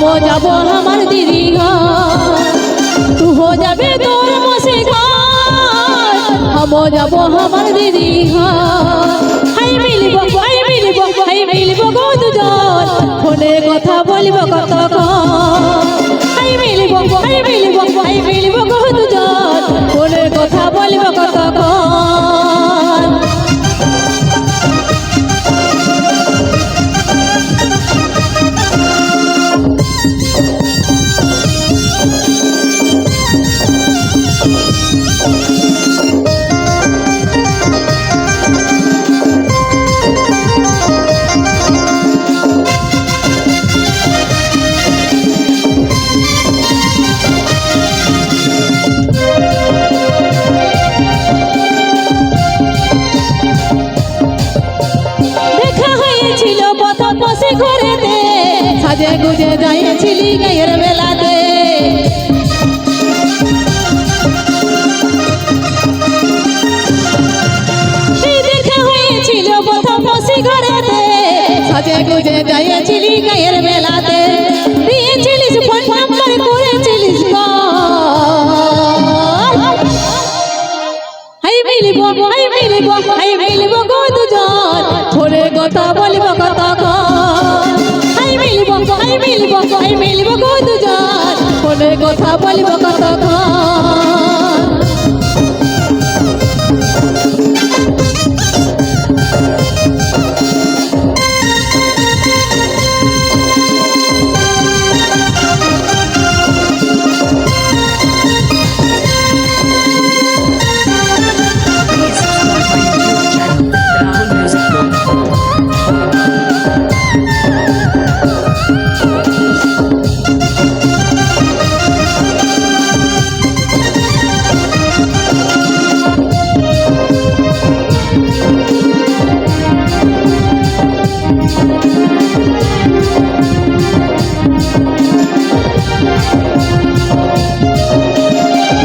আমো যাব আমার দিদি ঘর। তু হো যাবে তোর ঘর। আমো যাব আমার দিদি হাই মিলব হাই মিলব হাই মিলব গো দুজন। ফোনে কথা বলব কত হাই মিলব হাই মিলব হাই মিলব গো দুজন। ফোনে কথা বলব কত সাজে গুজে যাইছিলি গায়ের ঘরেতে সাজে গুজে যাইছিলি গায়ের বেলাতে দিয়েছিলিস ফোন নাম্বার, করেছিলিস হাই মিলিব গো দুজন। ফোনে কথা বলিব হাই মিলিব কই মিলব গো দুজন ফোনে কথা বলিব কত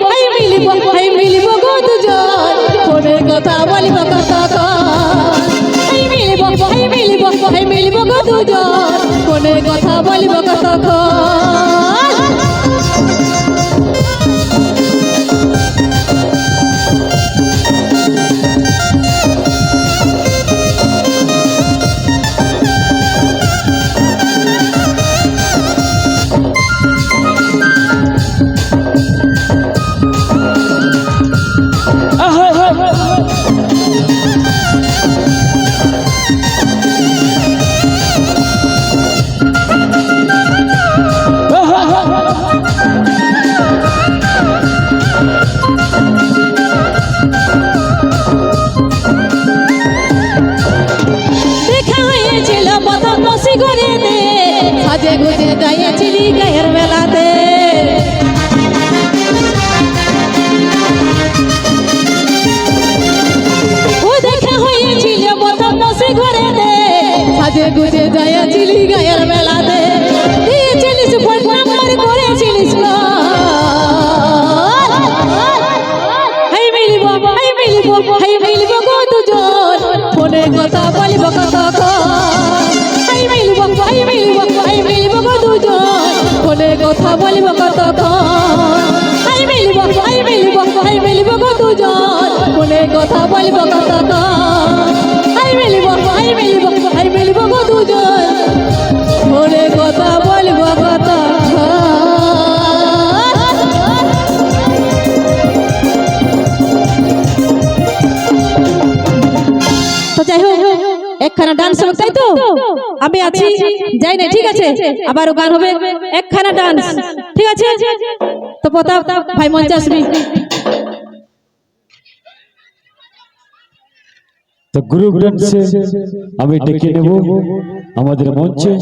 হাই মিলিব হাই মিলিব গো দুজন। ফোনের কথা বলিব কথা হাই মিলিব হাই মিলিব হাই মিলিব গো দুজন। ফোনের কথা বলিব গুজে যাইছিলি গায়ের বেলাতে সাজে গুজে যাইছিলি গায়ের বেলাতে দিয়েছিলিস ফোন নাম্বার, করেছিলিস হাই মিলিব হাই মিলিব হাই মিলিব গো দুজন। ফোনে কথা বলিব কত কথা বলব কত হাই মিলব হাই মিলব হাই মিলব গো দুজন। ফোনে কথা বলব কত একখানা ডান্স হোক তাই তো? আমি আছি যাই না ঠিক আছে? আবারও গান হবে একখানা ডান্স। ঠিক আছে? তো প্রতাপ ভাই মঞ্চে আসবি। তো গুরু গ্রন্থ আমি ডেকে নেব আমাদের মঞ্চে।